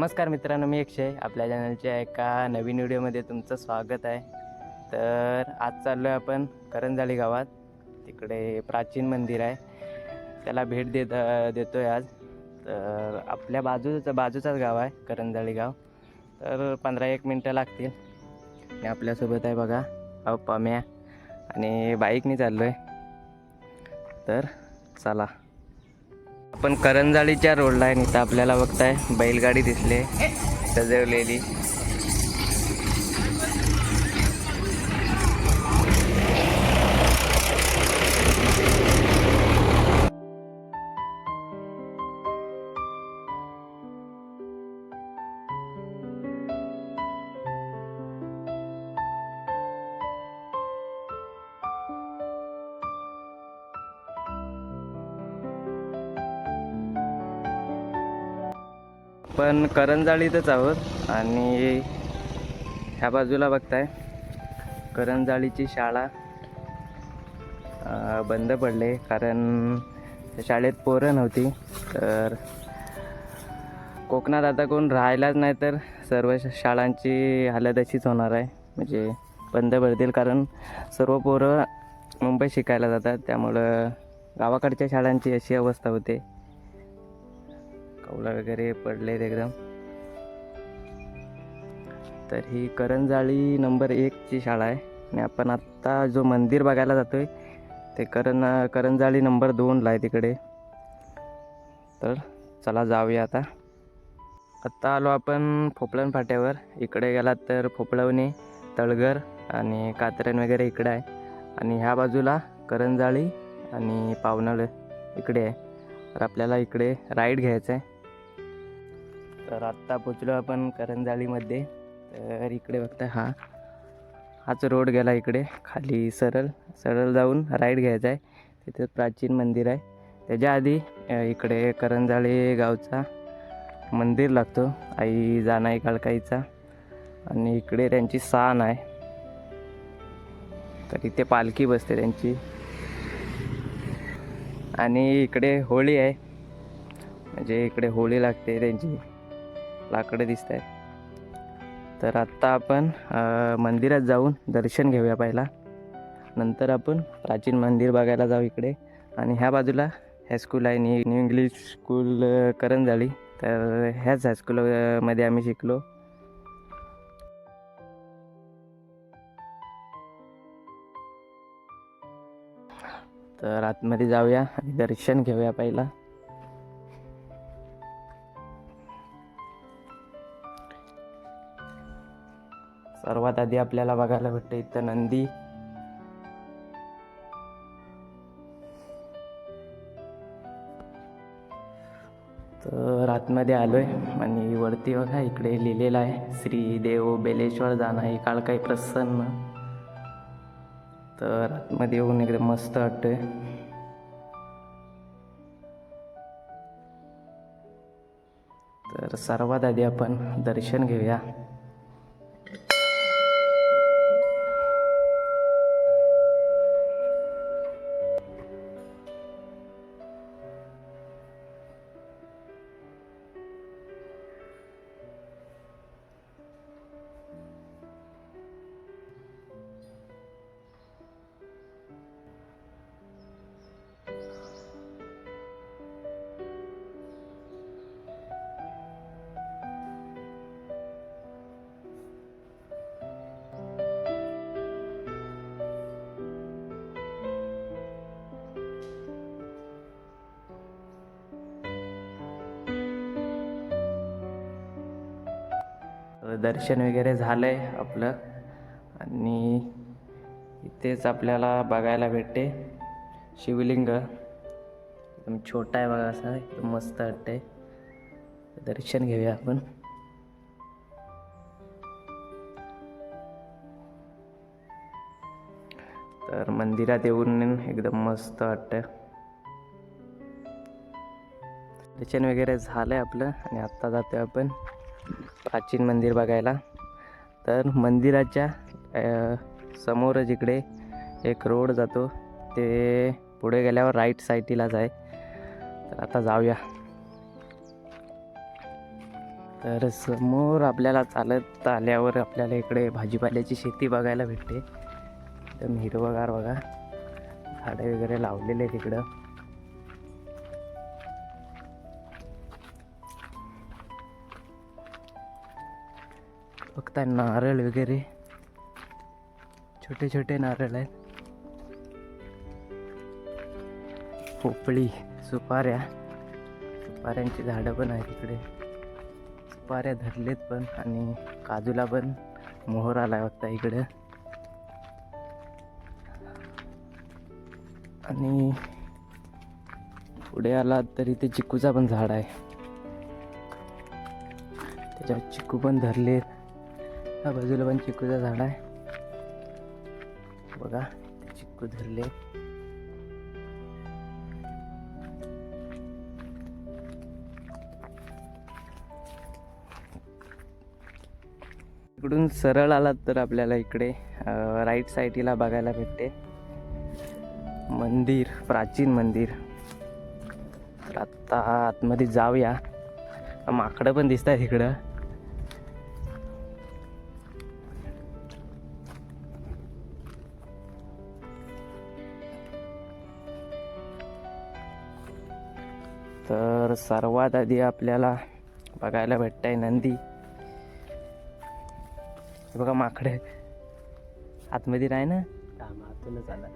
नमस्कार मित्रांनो मी अक्षय. आपल्या चॅनलच्या एका नवीन व्हिडिओमध्ये तुमचं स्वागत आहे. तर आज चाललो आहे आपण करंजाळी गावात. तिकडे प्राचीन मंदिर आहे. त्याला भेट देत देतो आहे आज. तर आपल्या बाजूचं बाजूचाच गाव आहे करंजाळी गाव. तर पंधरा एक मिनटं लागतील. आणि आपल्यासोबत आहे बघा. अहो पम्या. आणि बाईकने चाललो आहे तर चला. पण करंजाळीच्या रोडला आहे इथं आपल्याला बघताय बैलगाडी दिसले सजवलेली. पण करंजाळीतच आहोत आणि ह्या बाजूला बघताय. करंजाळीची शाळा बंद पडले कारण शाळेत पोरं नव्हती. तर कोकणात आता कोण राहायलाच नाही तर सर्व शाळांची हालत अशीच होणार आहे. म्हणजे बंद पडतील कारण सर्व पोरं मुंबई शिकायला जातात. त्यामुळं गावाकडच्या शाळांची अशी अवस्था होते. कौला वगैरे पडलेत एकदम. तर ही करंजाळी नंबर एकची शाळा आहे. आणि आपण आत्ता जो मंदिर बघायला जातोय ते करण करंजाळी नंबर दोनला आहे तिकडे. तर चला जाऊया आता. आत्ता आलो आपण फोपळण फाट्यावर. इकडे गेलात तर फोपळवणे तळघर आणि कात्रन वगैरे इकडे आहे. आणि ह्या बाजूला करंजाळी आणि पावनळ इकडे आहे. तर आपल्याला इकडे राईड घ्यायचं आहे तर आत्ता पोचलो आपण करंजाळीमध्ये. तर इकडे बघता हा हाच रोड गेला इकडे खाली सरळ सरळ जाऊन राईड घ्यायचा आहे. तिथे प्राचीन मंदिर आहे. त्याच्या आधी इकडे करंजाळी गावचा मंदिर लागतो आई जानाई काळकाईचा. आणि इकडे त्यांची सान आहे. तर इथे पालखी बसते त्यांची. आणि इकडे होळी आहे. म्हणजे इकडे होळी लागते त्यांची. लाकडं दिसत आहेत तर आत्ता आपण मंदिरात जाऊन दर्शन घेऊया पहिला. नंतर आपण प्राचीन मंदिर बघायला जाऊ इकडे. आणि ह्या बाजूला हायस्कूल आहे new new English school Karanjali. तर ह्याच हायस्कूलमध्ये आम्ही शिकलो. तर आतमध्ये जाऊया आणि दर्शन घेऊया पहिला. सर्वात आधी आपल्याला बघायला भेटतं इथं नंदी. तर आतमध्ये आलोय आणि वरती बघा इकडे लिहिलेलं आहे श्री देव बेलेश्वर काल काही प्रसन्न. तर आतमध्ये येऊन एकदम मस्त वाटतंय. तर सर्वात आधी आपण दर्शन घेऊया. दर्शन वगैरे झालं आहे आपलं. आणि इथेच आपल्याला बघायला भेटते शिवलिंग. एकदम छोटा आहे बघा असा एकदम मस्त वाटते दर्शन घेऊया आपण. तर मंदिरात येऊन एकदम मस्त वाटतं दर्शन वगैरे झालं आहे आपलं आणि आत्ता जातो आपण. प्राचीन मंदिर बघायला. तर मंदिराच्या समोर समोरच इकडे एक रोड जातो ते पुढे गेल्यावर राईट साईडलाच आहे. तर आता जाऊया. तर समोर आपल्याला चालत आल्यावर आपल्याला इकडे भाजीपाल्याची शेती बघायला भेटते. एकदम हिरवगार बघा. झाडे वगैरे लावलेले आहेत तिकडं बघताय नारळ वगैरे. छोटे छोटे नारळ आहेत. पोपळी सुपाऱ्या. सुपाऱ्यांची झाडं पण आहेत इकडे. सुपाऱ्या धरलेत पण आणि काजूला पण मोहर आलाय बघता इकडे. आणि पुढे आला तर इथे चिकूचा पण झाड आहे. त्याच्यावर चिकू पण धरलेत. त्या बाजूला पण चिकूचं झाड आहे. बघा चिक्कू धरले. इकडून सरळ आलात तर आपल्याला इकडे राईट साईडला बघायला भेटते. मंदिर प्राचीन मंदिर. तर आत्ता आतमध्ये जाऊया. माकडं पण दिसत आहेत इकडं. तर सर्वात आधी आपल्याला बघायला भेटतंय नंदी. हे बघा माकडे. आतमध्ये नाही ना? आतूनच आला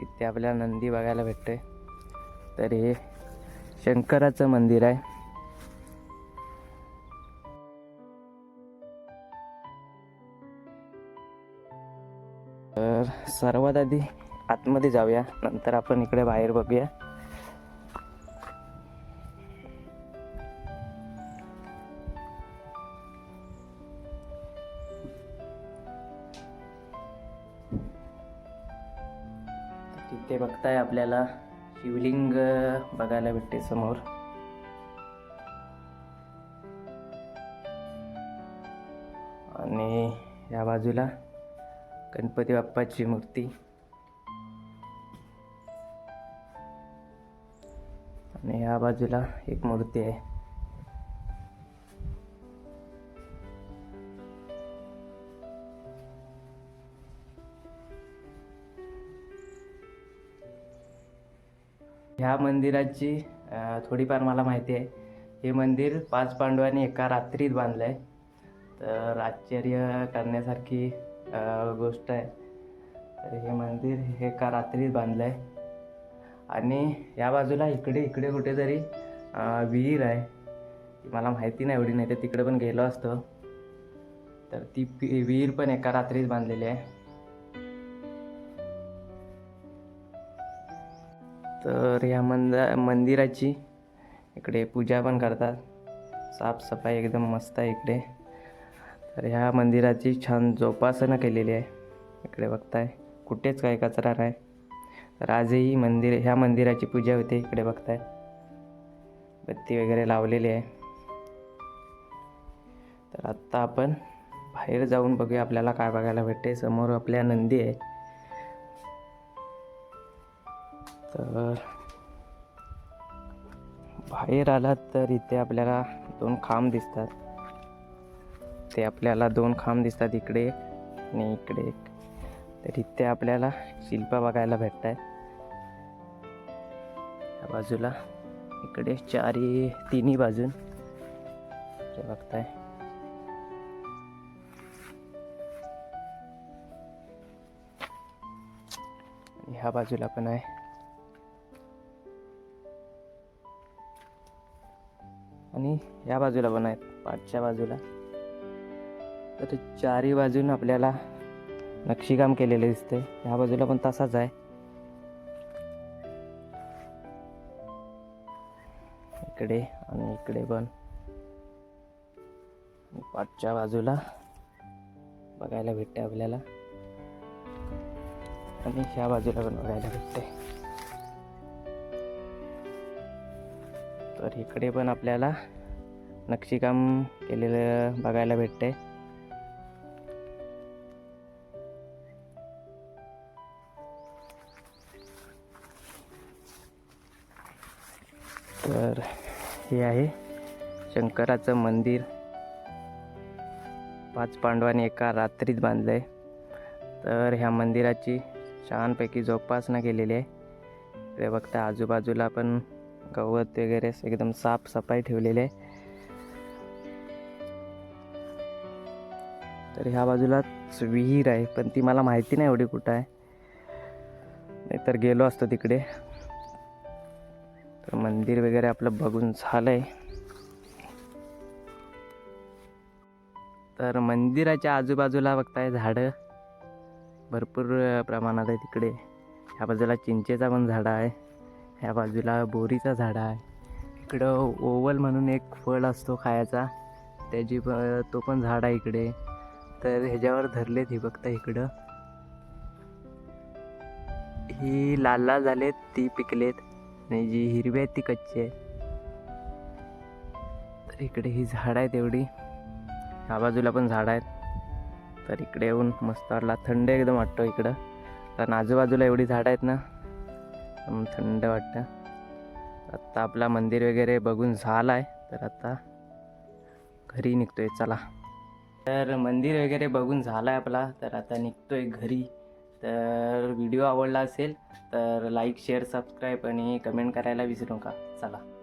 इथे आपल्याला नंदी बघायला भेटते तर हे शंकराचं मंदिर आहे. तर सर्वात आधी आतमध्ये जाऊया. नंतर आपण इकडे बाहेर बघूया. आपल्याला शिवलिंग बघायला भेटते समोर. आणि या बाजूला गणपती बाप्पाची मूर्ती. आणि या बाजूला एक मूर्ती आहे. ह्या मंदिराची थोडीफार मला माहिती आहे. हे मंदिर पाच पांडवांनी एका रात्रीत बांधलं आहे तर आश्चर्य करण्यासारखी गोष्ट आहे. तर हे मंदिर हे एका रात्रीत बांधलं आहे आणि या बाजूला इकडे इकडे कुठेतरी विहीर आहे. मला माहिती नाही एवढी नाही तर तिकडे पण गेलो असतो. तर ती विहीर पण एका रात्रीत बांधलेली आहे. तर ह्या मंदा मंदिराची. इकडे पूजा पण करतात. साफसफाई एकदम मस्त आहे इकडे. तर ह्या मंदिराची छान जोपासना केलेली आहे. इकडे बघताय. कुठेच काय कचरा नाही. तर आजही मंदिर ह्या मंदिराची पूजा होते. इकडे बघताय. बत्ती वगैरे लावलेली आहे. तर आत्ता आपण बाहेर जाऊन बघूया आपल्याला काय बघायला भेटते. समोर आपल्या नंदी आहे तर बाहेर आलात तर इथे आपल्याला दोन खांब दिसतात. ते आपल्याला दोन खांब दिसतात इकडे आणि इकडे एक. तर इथे आपल्याला शिल्प बघायला भेटत आहेत या बाजूला इकडे चारी तिन्ही बाजून. ते बघताय. ह्या बाजूला पण आहे. आणि या बाजूला पण आहेत पाठच्या बाजूला. तर चारी बाजून आपल्याला नक्षीकाम केलेले दिसते ह्या बाजूला पण तसाच आहे. इकडे आणि इकडे पण. पाठच्या बाजूला बघायला भेटते आपल्याला. आणि ह्या बाजूला पण बघायला भेटते तर इकडे पण आपल्याला नक्षीकाम केलेलं बघायला भेटतंय. तर हे आहे शंकराचं मंदिर. पाच पांडवांनी एका रात्रीत बांधलं आहे तर ह्या मंदिराची छानपैकी जोपासना केलेली आहे. ते बघता आजूबाजूला पण गवत वगैरे एकदम साफसफाई ठेवलेली आहे. तर ह्या बाजूलाच विहीर आहे पण ती मला माहिती नाही एवढी कुठं आहे. नाहीतर गेलो असतो तिकडे. तर मंदिर वगैरे आपलं बघून झालंय. तर मंदिराच्या आजूबाजूला बघताय झाडं. भरपूर प्रमाणात आहे तिकडे. ह्या बाजूला चिंचेचा पण झाडं आहे. ह्या बाजूला बोरीचा झाड आहे. इकडं ओवल म्हणून एक फळ असतो खायचा. त्याची प तो पण झाड आहे इकडे. तर ह्याच्यावर धरलेत हे बघता इकडं. ही लाल लाल झालेत ती पिकलेत. आणि जी हिरवी आहेत ती कच्ची आहे तर इकडे ही झाड आहेत एवढी. ह्या बाजूला पण झाड आहेत. तर इकडे येऊन मस्त वाटला थंड एकदम वाटतो इकडं. कारण आजूबाजूला एवढी झाडं आहेत ना थंड वाटतं. आत्ता आपला मंदिर वगैरे बघून झाला आहे तर आता घरी निघतोय चला. तर मंदिर वगैरे बघून झाला आहे आपला तर आता निघतोय घरी. तर व्हिडिओ आवडला असेल तर लाईक शेअर सबस्क्राईब आणि कमेंट करायला विसरू नका. चला.